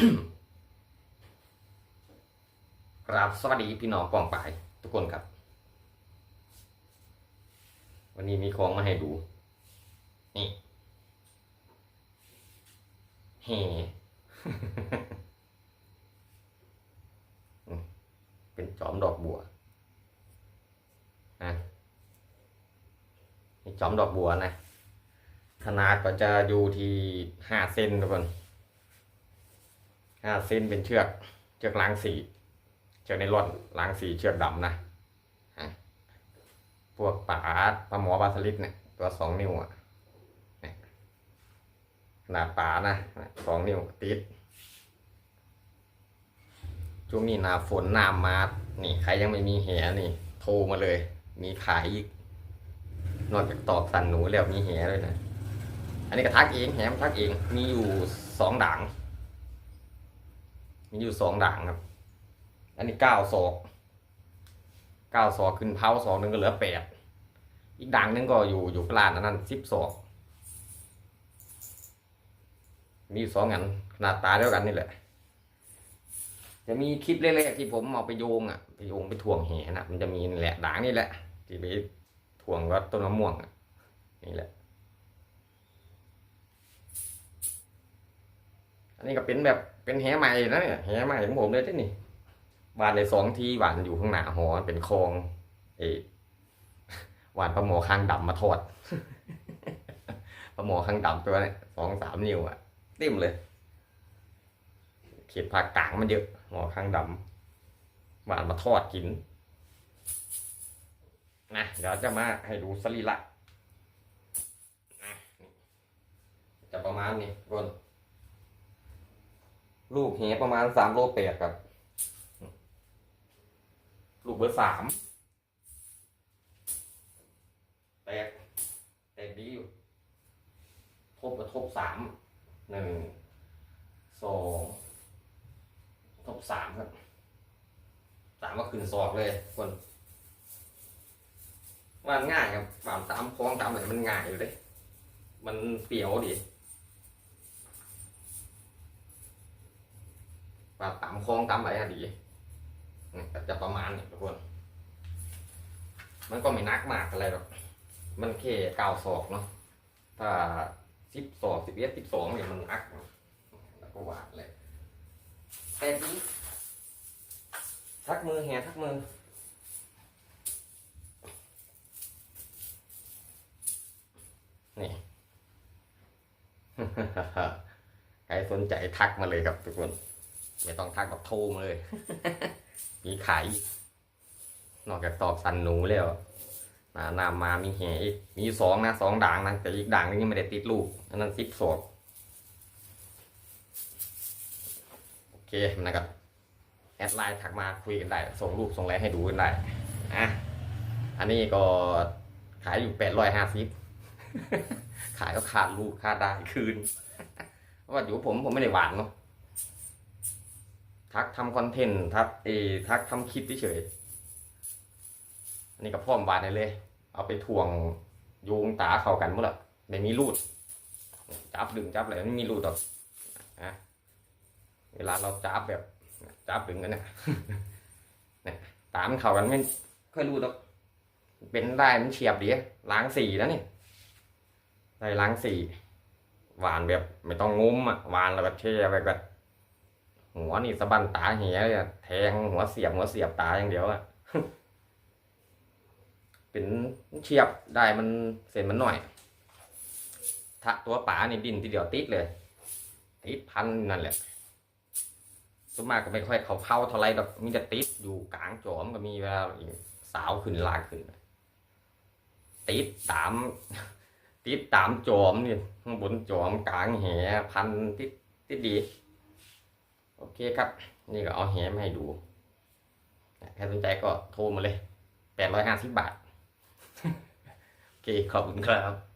ครับสวัสดีพี่น้องกองปลายทุกคนครับ วันนี้มีของมาให้ดู นี่เฮเป็นจอมดอกบัวนะจอมดอกบัวนะขนาดก็จะอยู่ที่ห้าเซนทุกคน ห้าเซนเป็นเชือก เชือกล้างสีเชือกในร่อนล้างสีเชือกดำนะพวกป่าปลาหมอปลาสลิดเนี่ยตัวสองนิ้วอะขนาดป่านะสองนิ้วติดช่วงนี้หนาฝนน้ำมานี่ใครยังไม่มีแหนี่ โทรมาเลย มีขายอีก นอกจากตอกสันหนูแล้วมีแหด้วยนะ อันนี้ก็ทักเองแหมทักเองมีอยู่สองด่าง มีอยู่สองด่างครับ อันนี้เก้าศอกเก้าศอกขึ้นเผาศอกหนึ่งก็เหลือแปดอีกด่างหนึงก็อยู่อยู่กลางอันนั้นสิบศอกมีอยู่สองอันขนาดตาเดียวกันนี่แหละ จะมีคลิปเล็กๆที่ผมเอาไปโยงอะไปโยงไปถ่วงแหนะมันจะมีแหละด่างนี่แหละที่ไปถ่วงก็ต้นมะม่วงอะนี่แหละ อันนี้ก็เป็นแบบเป็นแหใหม่นะเนี่ยแหใหม่ของผมเลยที่นี่หวานในสองทีหวานอยู่ข้างหน้าหอเป็นคลองเอหวานปลาหมอคางดำมาทอดปลาหมอคางดำตัวนี่ยสองสามนิ้วอะเต็มเลยเขตภาคกลางมันเยอะหมอคางดำหวานมาทอดกินนะเดี๋ยวจะมาให้ดูสรีระนะจะประมาณนี้คน ลูกเหประมาณสามโลแปดครับ ลูกเบอร์สามแตกแตกดีอยู่ทบกับทบสามหนึ่งสองทบสามครับสามก็ขึ้นศอกเลยคนว่าง่ายครับฝามตามคล้องตามอะไรมันง่ายอยู่เลย มันเปียวดี ว่าตามคลองตามอะไรอะดีจะประมาณนี้ทุกคน มันก็ไม่นักมากอะไรหรอก มันแค่เก้าศอกเนาะ ถ้าสิบศอกสิบเอ็ดสิบสองเนี่ยมันนัก แล้วก็หวานเลย แต่ดีทักมือแห่ทักมือนี่ใครสนใจทักมาเลยครับทุกคน ไม่ต้องทักแบบโทรมาเลย มีขายนอกจากตอกสันหนูแล้วนานามามีแหอีกมีสองนะสองด่างนะแต่อีกด่างนึงไม่ได้ติดลูกอันนั้นสิบศอกโอเคนะครับแอดไลน์ทักมาคุยกันได้ ส่งรูปส่งอะไรให้ดูกันได้อะอันนี้ก็ขายอยู่แปดร้อยห้าสิบขายก็ขาดลูกขาดได้คืนเพราะว่าอยู่ผมผมไม่ได้หวานเนาะ ทักทำคอนเทนต์ทักเอทักทำคลิปเฉยอันนี้ก็พร้อมวาดได้เลย เอาไปถ่วงโยงตาเข้ากันหมดละไม่มีรูด จับดึงจับอะไรไม่มีรูดหรอกนะเวลาเราจับแบบจับดึงกันเนี่ยเนี่ยตามเข้ากันไม่ค่อยรูดหรอกเป็นได้มันเฉียบดีล้างสีแล้วนี่ได้ล้างสีหวานแบบไม่ต้องงุ้มอะหวานแล้วแบบเท่แบบ หัวนี่สะบันตาเหียเลยอะแทงหัวเสียบหัวเสียบตาอย่างเดียวอะเป็นเฉียบได้มันเส้นมันหน่อยถ้าตัวป๋านี่ดินทีเดียวติดเลยติดพันนั่นแหละส่วนมากก็ไม่ค่อยเขาเข้าเท่าไรดอกมีแต่ติดอยู่กลางจอมก็มีเวลาสาวขึ้นลากขึ้นติดตาม ติดตามจอมนี่ข้างบนจอมกลางแหพันติดติดดี โอเคครับ นี่ก็เอาแหมาให้ดูใครสนใจก็โทรมาเลยแปดร้อยห้าสิบบาท โอเค ขอบคุณครับ